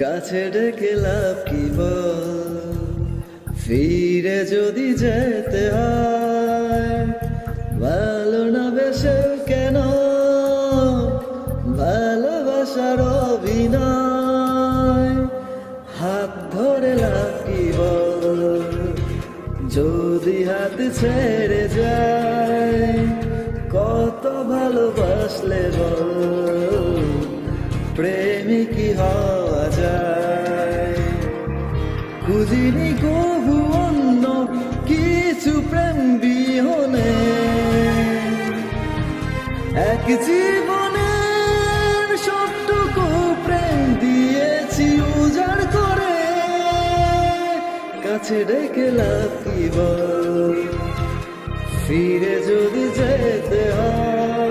কাছে ডেকে লাভ কি ফিরে যদি যেতে হয়, ভালো না বেসে কেন? ভালোবাসার অভিনয়, হাত ধরে লাভ কি যদি হাত ছেড়ে যায়, কত ভালোবাসলে বল? প্রেমিকই হওয়া যায়? খুঁজিনি কবু অন্য কিছু প্রেম বিহনে। এক জীবনের সবটুকু প্রেম দিয়েছি উজাড় করে। কাছে ডেকে লাভ ফিরে যদি যেতে হয়